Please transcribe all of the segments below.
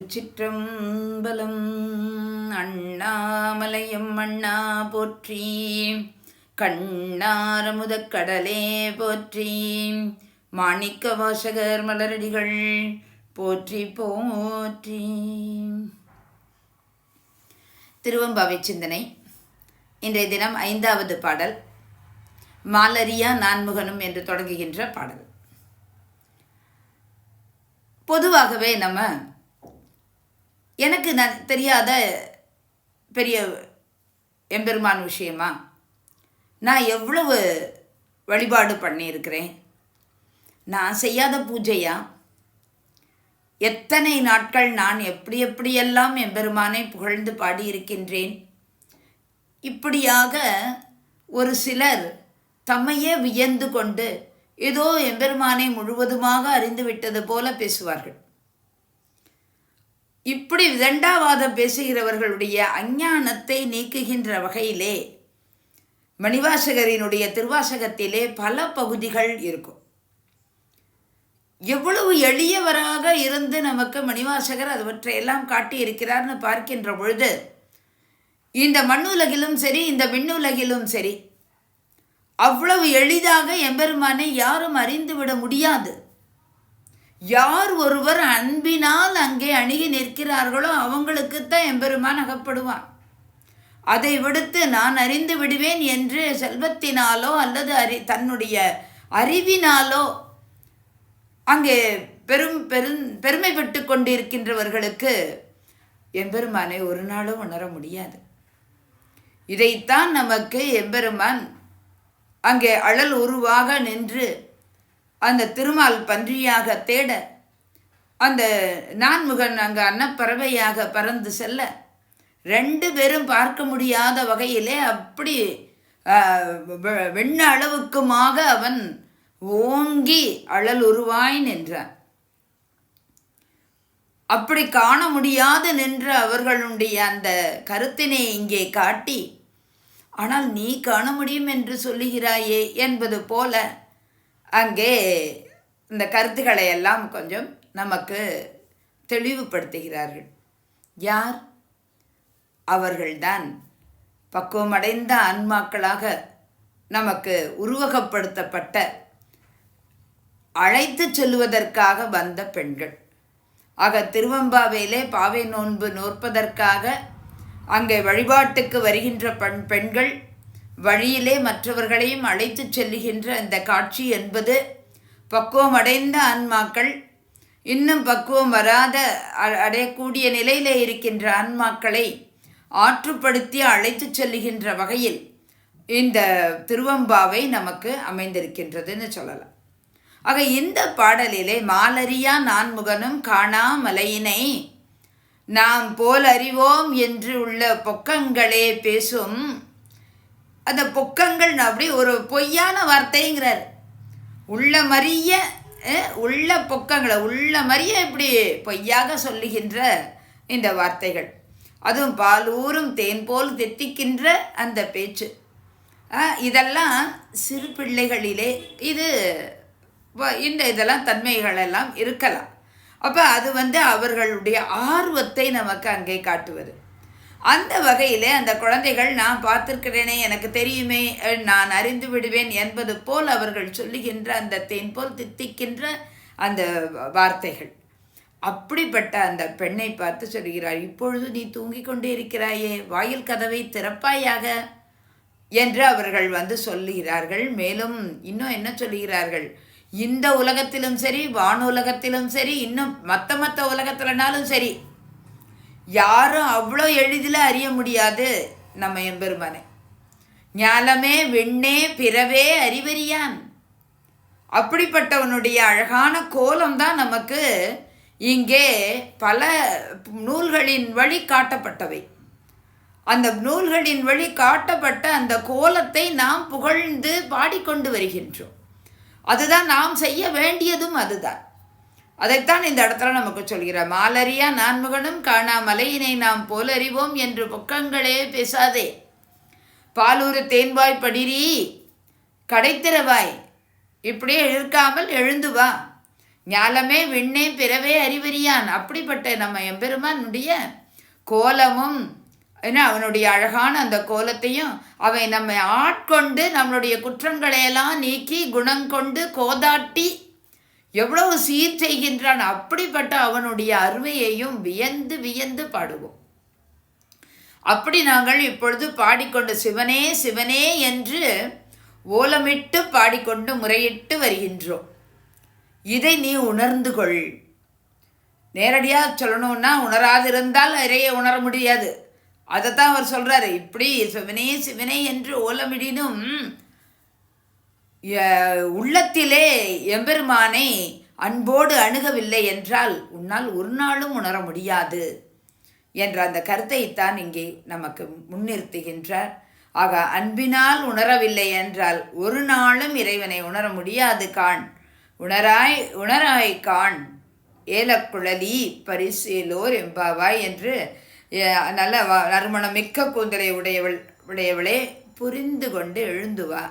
சிற்றம்பலம் அண்ணாமலையும் அண்ணா போற்றி. கண்ணாரமுத கடலே போற்றி. மாணிக்க வாசகர் மலரடிகள் போற்றி போற்றி. திருவம்பாவை சிந்தனை. இன்றைய தினம் ஐந்தாவது பாடல். மாலரியா நான்முகனும் என்று தொடங்குகின்ற பாடல். பொதுவாகவே நம்ம எனக்கு நான் தெரியாத பெரிய எம்பெருமான் விஷயமா? நான் எவ்வளவு வழிபாடு பண்ணியிருக்கிறேன்? நான் செய்யாத பூஜையா? எத்தனை நாட்கள் நான் எப்படி எப்படியெல்லாம் எம்பெருமானை புகழ்ந்து பாடியிருக்கின்றேன்? இப்படியாக ஒரு சிலர் தம்மையே வியந்து கொண்டு ஏதோ எம்பெருமானை முழுவதுமாக அறிந்து விட்டது போல பேசுவார்கள். இப்படி விதண்டாவாதம் பேசுகிறவர்களுடைய அஞ்ஞானத்தை நீக்குகின்ற வகையிலே மணிவாசகரினுடைய திருவாசகத்திலே பல பகுதிகள் இருக்கும். எவ்வளவு எளியவராக இருந்து நமக்கு மணிவாசகர் அவற்றையெல்லாம் காட்டியிருக்கிறார்னு பார்க்கின்ற பொழுது இந்த மண்ணுலகிலும் சரி இந்த விண்ணுலகிலும் சரி அவ்வளவு எளிதாக எம்பெருமானை யாரும் அறிந்துவிட முடியாது. யார் ஒருவர் அன்பினால் அங்கே அணுகி நிற்கிறார்களோ அவங்களுக்குத்தான் எம்பெருமான் அகப்படுவான். அதை விடுத்து நான் அறிந்து விடுவேன் என்று செல்வத்தினாலோ அல்லது அறி தன்னுடைய அறிவினாலோ அங்கே பெரும் பெரும் பெருமைப்பட்டு கொண்டிருக்கின்றவர்களுக்கு எம்பெருமானை ஒரு நாளும் உணர முடியாது. இதைத்தான் நமக்கு எம்பெருமான் அங்கே அழல் உருவாக நின்று அந்த திருமால் பன்றியாக தேட அந்த நான்முகன் அங்கே அன்னப்பறவையாக பறந்து செல்ல ரெண்டு பேரும் பார்க்க முடியாத வகையிலே அப்படி வெண்ண அளவுக்குமாக அவன் ஓங்கி அழல் உருவாய் நின்றான். அப்படி காண முடியாது நின்ற அவர்களுடைய அந்த கருத்தினை இங்கே காட்டி ஆனால் நீ காண முடியும் என்று சொல்லுகிறாயே என்பது போல அங்கே இந்த கருத்துக்களை எல்லாம் கொஞ்சம் நமக்கு தெளிவுபடுத்துகிறார்கள். யார்? அவர்கள்தான். பக்குவமடைந்த ஆன்மாக்களாக நமக்கு உருவகப்படுத்தப்பட்ட அழைத்து செல்வதற்காக வந்த பெண்கள். ஆக திருவம்பாவையிலே பாவை நோன்பு நோற்பதற்காக அங்கே வழிபாட்டுக்கு வருகின்ற பெண் பெண்கள் வழியிலே மற்றவர்களையும் அழைத்து செல்லுகின்ற இந்த காட்சி என்பது பக்குவம் அடைந்த ஆன்மாக்கள் இன்னும் பக்குவம் வராத அடையக்கூடிய நிலையிலே இருக்கின்ற ஆன்மாக்களை ஆற்றுப்படுத்தி அழைத்து செல்லுகின்ற வகையில் இந்த திருவம்பாவை நமக்கு அமைந்திருக்கின்றதுன்னு சொல்லலாம். ஆக இந்த பாடலிலே மாலரியா நான்முகனும் முகனும் காணாமலையினை நாம் போல் அறிவோம் என்று உள்ள பொக்கங்களே பேசும் அந்த பொக்கங்கள் அப்படி ஒரு பொய்யான வார்த்தைங்கிறார். உள்ள மறிய உள்ள பொக்கங்களை உள்ள மறிய இப்படி பொய்யாக சொல்லுகின்ற இந்த வார்த்தைகள். அதுவும் பாலூரும் தேன் போல் தெத்திக்கின்ற அந்த பேச்சு. இதெல்லாம் சிறு பிள்ளைகளிலே இது இந்த இதெல்லாம் தன்மைகள் எல்லாம் இருக்கலாம். அப்போ அது வந்து அவர்களுடைய ஆர்வத்தை நமக்கு அங்கே காட்டுவது. அந்த வகையில் அந்த குழந்தைகள் நான் பார்த்திருக்கிறேனே எனக்கு தெரியுமே நான் அறிந்து விடுவேன் என்பது போல் அவர்கள் சொல்லுகின்ற அந்த தேன் போல் தித்திக்கின்ற அந்த வார்த்தைகள். அப்படிப்பட்ட அந்த பெண்ணை பார்த்து சொல்கிறார் இப்பொழுது நீ தூங்கிக் கொண்டே இருக்கிறாயே வாயில் கதவை திறப்பாயாக என்று அவர்கள் வந்து சொல்லுகிறார்கள். மேலும் இன்னும் என்ன சொல்லுகிறார்கள்? இந்த உலகத்திலும் சரி வானுலகத்திலும் சரி இன்னும் மற்ற மற்ற உலகத்துலனாலும் சரி யாரும் அவ்வளோ எளிதில் அறிய முடியாது நம்ம எம்பெருமானை. ஞானமே வெண்ணே பிறவே அறிவறியான். அப்படிப்பட்டவனுடைய அழகான கோலம் தான் நமக்கு இங்கே பல நூல்களின் வழி காட்டப்பட்டவை. அந்த நூல்களின் வழி காட்டப்பட்ட அந்த கோலத்தை நாம் புகழ்ந்து பாடிக்கொண்டு வருகின்றோம். அதுதான் நாம் செய்ய வேண்டியதும் அதுதான். அதைத்தான் இந்த இடத்துல நமக்கு சொல்கிறார் மாலரியா நான்முகனும் காணா மலையினை நாம் போலறிவோம் என்று பொக்கங்களே பேசாதே. பாலூர் தேன்வாய் படிரி கடைத்திரவாய். இப்படியே எழுக்காமல் எழுந்து வா. ஞாலமே விண்ணே பிறவே அறிவறியான். அப்படிப்பட்ட நம்ம எம்பெருமானுடைய கோலமும் ஏன்னா அவனுடைய அழகான அந்த கோலத்தையும் அவன் நம்மை ஆட்கொண்டு நம்மளுடைய குற்றங்களையெல்லாம் நீக்கி குணங்கொண்டு கோதாட்டி எவ்வளவு சீர் செய்கின்றான் அப்படிப்பட்ட அவனுடைய அருமையையும் வியந்து வியந்து பாடுவோம். அப்படி நாங்கள் இப்பொழுது பாடிக்கொண்டு சிவனே சிவனே என்று ஓலமிட்டு பாடிக்கொண்டு முறையிட்டு வருகின்றோம். இதை நீ உணர்ந்து கொள். நேரடியாக சொல்லணும்னா உணராதிருந்தால் நிறைய உணர முடியாது. அதைத்தான் அவர் சொல்கிறாரு இப்படி சிவனே சிவனே என்று ஓலமிடினும் உள்ளத்திலே எம்பெருமானை அன்போடு அணுகவில்லை என்றால் உன்னால் ஒரு நாளும் உணர முடியாது என்ற அந்த கருத்தைத்தான் இங்கே நமக்கு முன்னிறுத்துகின்றார். ஆக அன்பினால் உணரவில்லை என்றால் ஒரு நாளும் இறைவனை உணர முடியாது காண். உணராய் உணராய் காண். ஏலக்குழலி பரிசேலோர் எம்பாவாய் என்று நல்ல நறுமணமிக்க மிக்க கூந்தலை உடையவள் உடையவளே புரிந்து கொண்டு எழுந்துவா.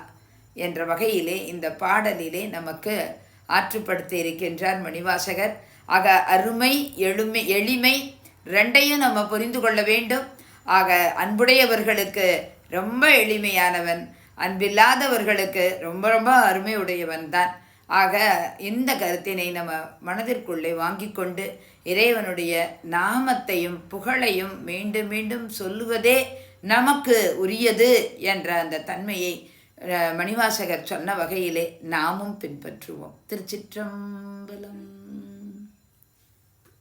என்ற வகையிலே இந்த பாடலிலே நமக்கு ஆற்றுப்படுத்தி இருக்கின்றார் மணிவாசகர். ஆக அருமை எழுமை எளிமை ரெண்டையும் நம்ம புரிந்து கொள்ள வேண்டும். ஆக அன்புடையவர்களுக்கு ரொம்ப எளிமையானவன் அன்பில்லாதவர்களுக்கு ரொம்ப ரொம்ப அருமை உடையவன் தான் ஆக இந்த கருத்தினை நம்ம மனதிற்குள்ளே வாங்கி கொண்டு இறைவனுடைய நாமத்தையும் புகழையும் மீண்டும் மீண்டும் சொல்லுவதே நமக்கு உரியது என்ற அந்த தன்மையை மணிவாசகர் சொன்ன வகையிலே நாமும் பின்பற்றுவோம். திருச்சிற்றம்பலம்.